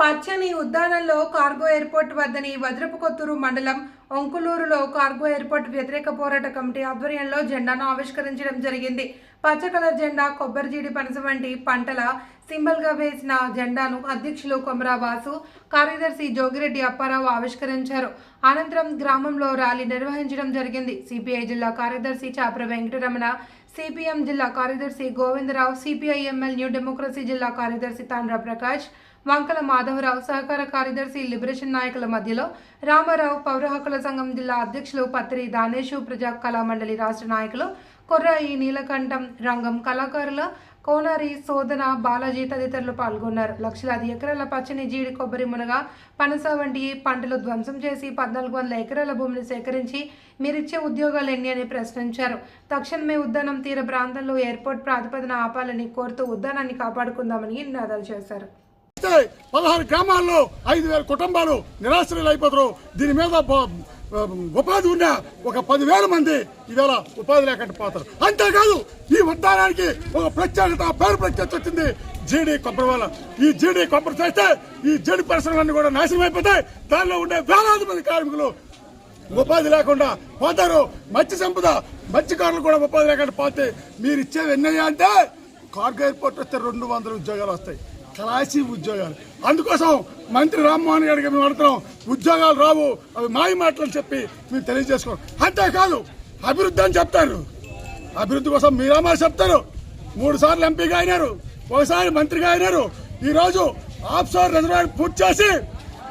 పచ్చని ఉద్యానంలో cargo airport వద్దని వజ్రపుకొత్తూరు మండలం ఒంకులూరులో కార్గో ఎయిర్పోర్ట్ వ్యతిరేక పోరాట కమిటీ ఆధ్వర్యంలో జెండాను ఆవిష్కరించడం జరిగింది. పచ్చ కలర్ జెండా కొబ్బరిజీడి పనస వంటి పంటల సింబల్గా వేసిన జెండాను అధ్యక్షులు కొమరా వాసు కార్యదర్శి జోగిరెడ్డి అప్పారావు ఆవిష్కరించారు. అనంతరం గ్రామంలో ర్యాలీ నిర్వహించడం జరిగింది. సిపిఐ జిల్లా కార్యదర్శి చాప్ర వెంకటరమణ సిపిఎం జిల్లా కార్యదర్శి గోవిందరావు సిపిఐఎంఎల్ న్యూ డెమోక్రసీ జిల్లా కార్యదర్శి తాండ్ర ప్రకాష్ వంకల మాధవరావు సహకార కార్యదర్శి లిబరేషన్ నాయకుల మధ్యలో రామారావు పౌర హక్కుల సంఘం జిల్లా అధ్యక్షులు పత్రి దానేషు ప్రజా కళా మండలి రాష్ట్ర నాయకులు కొర్రాయి నీలకంఠం రంగం కళాకారుల కోనారి శోధన బాలాజీ తదితరులు పాల్గొన్నారు. లక్షలాది ఎకరాల పచ్చని జీడి కొబ్బరి మునగ పనస వంటి పంటలు ధ్వంసం చేసి పద్నాలుగు వందల ఎకరాల భూమిని సేకరించి మీరిచ్చే ఉద్యోగాలు ఎన్ని అని ప్రశ్నించారు. తక్షణమే ఉద్యానం తీర ప్రాంతంలో ఎయిర్పోర్ట్ ప్రాతిపదిన ఆపాలని కోరుతూ ఉద్యానాన్ని కాపాడుకుందామని నినాదాలు చేశారు. ఇస్తే పదహారు గ్రామాల్లో ఐదు వేల కుటుంబాలు నిరాశ్రయులు అయిపోతారు. దీని మీద ఉపాధి ఉన్న ఒక పదివేల మంది ఇవాళ ఉపాధి లేకుండా పోతారు. అంతేకాదు ఈ ఉద్దానానికి ఒక ప్రత్యేకత పేరు ప్రత్యేకత వచ్చింది. జీడి కొబ్బరి వల్ల ఈ జీడి కొబ్బరి చేస్తే ఈ జీడి పరిశ్రమలన్నీ కూడా నాశనం అయిపోతాయి. దానిలో ఉండే వేలాది మంది కార్మికులు ఉపాధి లేకుండా పోతారు. మత్స్య సంపద మత్స్యకారులు కూడా ఉపాధి లేకుండా పోతే మీరు ఇచ్చేవి ఎన్నయ్యా అంటే కార్గో ఎయిర్పోర్ట్ వస్తే రెండు వందల ఉద్యోగాలు వస్తాయి. క్లాసీ ఉద్యోగాలు. అందుకోసం మంత్రి రామ్మోహన్ గారికి మేము అడుగుతున్నాం ఉద్యోగాలు రావు అవి మాయ మాటలు అని చెప్పి మేము తెలియజేసుకోం. అంతేకాదు అభివృద్ధి అని చెప్తారు. అభివృద్ధి కోసం మీరామా చెప్తారు. మూడు సార్లు ఎంపీగా అయినారు ఒకసారి మంత్రిగా అయినారు. ఈరోజు ఆఫ్షోర్ రిజర్వాయర్ పూర్తి చేసి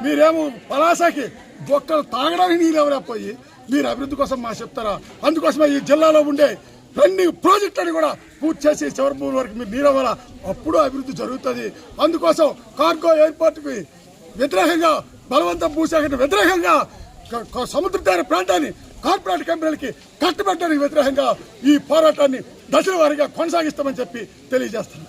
మీరేమో పలాసకి బొక్కలు తాగడానికి నీళ్ళు ఎవరైపోయి మీరు అభివృద్ధి కోసం మా చెప్తారా? అందుకోసమే ఈ జిల్లాలో ఉండే రెండు ప్రాజెక్టులను కూడా పూర్తి చేసి చివరి వరకు మీరు నీరు అవ్వాలా అప్పుడు అభివృద్ధి జరుగుతుంది. అందుకోసం కార్గో ఎయిర్పోర్ట్కి వ్యతిరేకంగా బలవంతం భూసేకరణ వ్యతిరేకంగా సముద్ర తీర ప్రాంతాన్ని కార్పొరేట్ కంపెనీలకి కట్టుబెట్టడానికి వ్యతిరేకంగా ఈ పోరాటాన్ని దశల వారీగా కొనసాగిస్తామని చెప్పి తెలియజేస్తున్నాను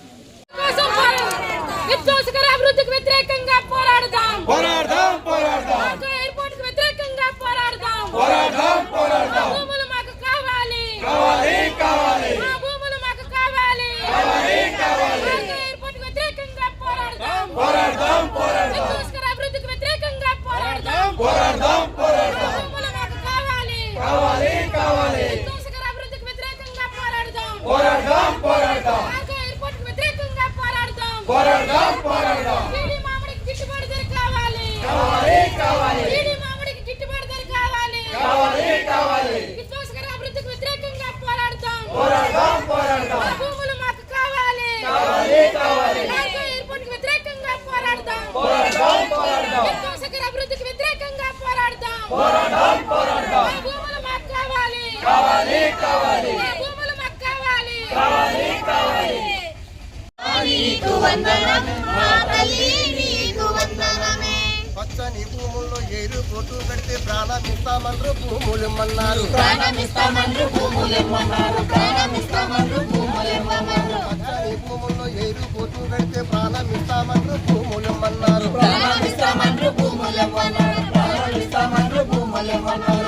కోసం పోరాడదాం. విధ్వంసకర అభివృద్ధికి వ్యతిరేకంగా పోరాడదాం. పోరాడదాం పోరాడదాం. ఆటో ఎయిర్పోర్ట్కి వ్యతిరేకంగా పోరాడదాం. పోరాడదాం పోరాడదాం మా భూములు మాకు కావాలి కావాలి కావాలి మా భూములు మాకు కావాలి కావాలి కావాలి ఆటో ఎయిర్పోర్ట్కి వ్యతిరేకంగా పోరాడదాం పోరాడదాం పోరాడదాం విధ్వంసకర అభివృద్ధికి వ్యతిరేకంగా పోరాడదాం పోరాడదాం మా పోరాడదాం భూములు మాకు కావాలి కావాలి కావాలి విధ్వంసకర అభివృద్ధికి వ్యతిరేకంగా పోరాడదాం పోరాడదాం పోరాడదాం ఆటో ఎయిర్పోర్ట్కి వ్యతిరేకంగా పోరాడదాం పోరాడదాం పోరాడదాం జీడి మామిడికి గిట్టుబాటు ధర కావాలి కావాలి కావాలి జీడి మామిడికి గిట్టుబాటు ధర కావాలి కావాలి కావాలి విధ్వంసకర అభివృద్ధికి వ్యతిరేకంగా పోరాడతాం పోరాడదాం పోరాడదాం మా భూములు మాకు కావాలి కావాలి కావాలి కార్గో ఎయిర్పోర్ట్కి వ్యతిరేకంగా పోరాడతాం పోరాడదాం పోరాడదాం విధ్వంసకర అభివృద్ధికి వ్యతిరేకంగా పోరాడతాం పోరాడదాం పోరాడదాం మా భూములు మాకు కావాలి కావాలి కావాలి మా భూములు మాకు కావాలి కావాలి కావాలి నీకు వందనం మా తల్లి నీకు వందనమే. పచ్చని భూముల్లో ఏరు కొట్టు కడితే ప్రాణమిస్తామన్నారు భూములు మన్నారు ప్రాణమిస్తామన్రు భూములెమ్మన్నారు ప్రాణమిస్తామన్రు భూములెమ్మన్నారు. పచ్చని భూముల్లో ఏరు కొట్టు కడితే ప్రాణమిస్తామన్నారు భూములు మన్నారు భూములెమ్మన్నారు కుంకులు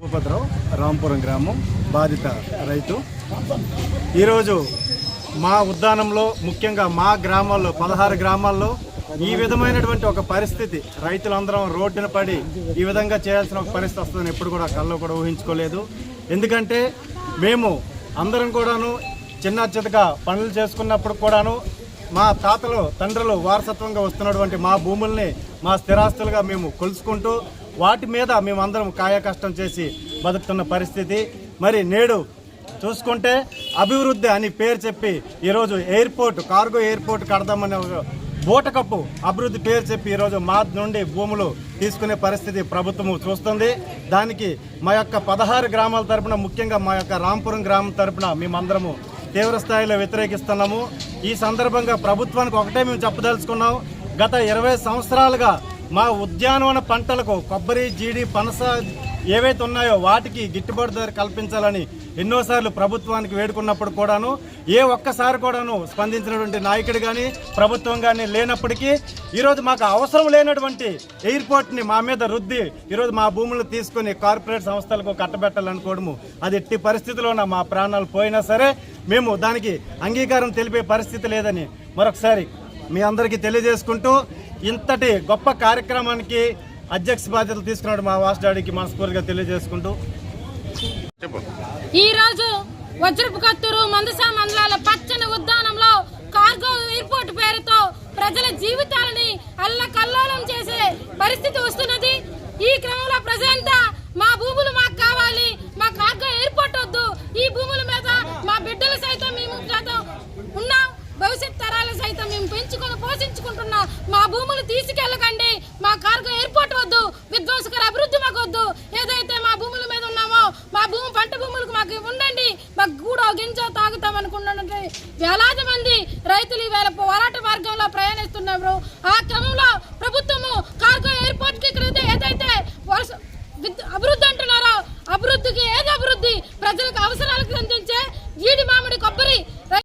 భూపతిరావు రాంపురం గ్రామం బాధిత రైతు. ఈరోజు మా ఉద్యానంలో ముఖ్యంగా మా గ్రామాల్లో పదహారు గ్రామాల్లో ఈ విధమైనటువంటి ఒక పరిస్థితి. రైతులందరం రోడ్డున పడి ఈ విధంగా చేయాల్సిన ఒక పరిస్థితి వస్తుందని ఎప్పుడు కూడా కళ్ళు కూడా ఊహించుకోలేదు. ఎందుకంటే మేము అందరం కూడాను చిన్న చితగా పనులు చేసుకున్నప్పుడు కూడాను మా తాతలు తండ్రులు వారసత్వంగా వస్తున్నటువంటి మా భూముల్ని మా స్థిరాస్తులుగా మేము కొలుసుకుంటూ వాటి మీద మేమందరం కాయకష్టం చేసి బతుకుతున్న పరిస్థితి. మరి నేడు చూసుకుంటే అభివృద్ధి అని పేరు చెప్పి ఈరోజు ఎయిర్పోర్ట్ కార్గో ఎయిర్పోర్ట్ కడదామని బూటకప్పు అభివృద్ధి పేరు చెప్పి ఈరోజు మా నుండి భూములు తీసుకునే పరిస్థితి ప్రభుత్వం చూస్తుంది. దానికి మా యొక్క పదహారు గ్రామాల తరపున ముఖ్యంగా మా యొక్క రాంపురం గ్రామం తరపున మేమందరము తీవ్ర స్థాయిలో వ్యతిరేకిస్తున్నాము. ఈ సందర్భంగా ప్రభుత్వానికి ఒకటే మేము చెప్పదలుచుకున్నాం. గత ఇరవై సంవత్సరాలుగా మా ఉద్యానవన పంటలకు కొబ్బరి జీడి పనస ఏవైతే ఉన్నాయో వాటికి గిట్టుబాటు ధర కల్పించాలని ఎన్నోసార్లు ప్రభుత్వానికి వేడుకున్నప్పుడు కూడాను ఏ ఒక్కసారి కూడాను స్పందించినటువంటి నాయకుడు కానీ ప్రభుత్వం కానీ లేనప్పటికీ ఈరోజు మాకు అవసరం లేనటువంటి ఎయిర్పోర్ట్ని మా మీద రుద్ది ఈరోజు మా భూములు తీసుకొని కార్పొరేట్ సంస్థలకు కట్టబెట్టాలనుకోవడము అది ఎట్టి పరిస్థితిలోన మా ప్రాణాలు పోయినా సరే మేము దానికి అంగీకారం తెలిపే పరిస్థితి లేదని మరొకసారి మీ అందరికీ తెలియజేసుకుంటూ ఇంతటి గొప్ప కార్యక్రమానికి అధ్యక్ష బాధ్యతలు తీసుకున్నాడు మా వాస్టాడికి మనస్ఫూర్తిగా తెలియజేసుకుంటూ. ఈ రోజు వజ్రపు కత్తూరు మందసా మండలాల పచ్చని ఉద్యానంలో కార్గో ఎయిర్పోర్ట్ పేరుతో ప్రజల జీవితాలని అల్లకల్లోలం చేసే పరిస్థితి వస్తున్నది. ఈ క్రమంలో ప్రజలంతా మా భూములు మాకు కావాలి మా కార్గో ఎయిర్పోర్ట్ వద్దు ఈ భూముల మీద మా బిడ్డలు సైతం మేము సైతం ఉన్నాం భవిష్యత్ తరాలు సైతం మేము పెంచుకొని పోషించుకుంటున్నాం మా భూములు తీసుకెళ్ళకండి. మా కార్కు ఎయిర్పోర్ట్ వద్దు. విధ్వంసకర అభివృద్ధి మాకు వద్దు. ఏదైతే మా భూముల మీద ఉన్నామో మా భూమి పంట భూములకు మాకు ఉండండి మాకు కూడా గింజ తాగుతాం అనుకున్నట్టు వేలాది మంది రైతులు ఈవేళ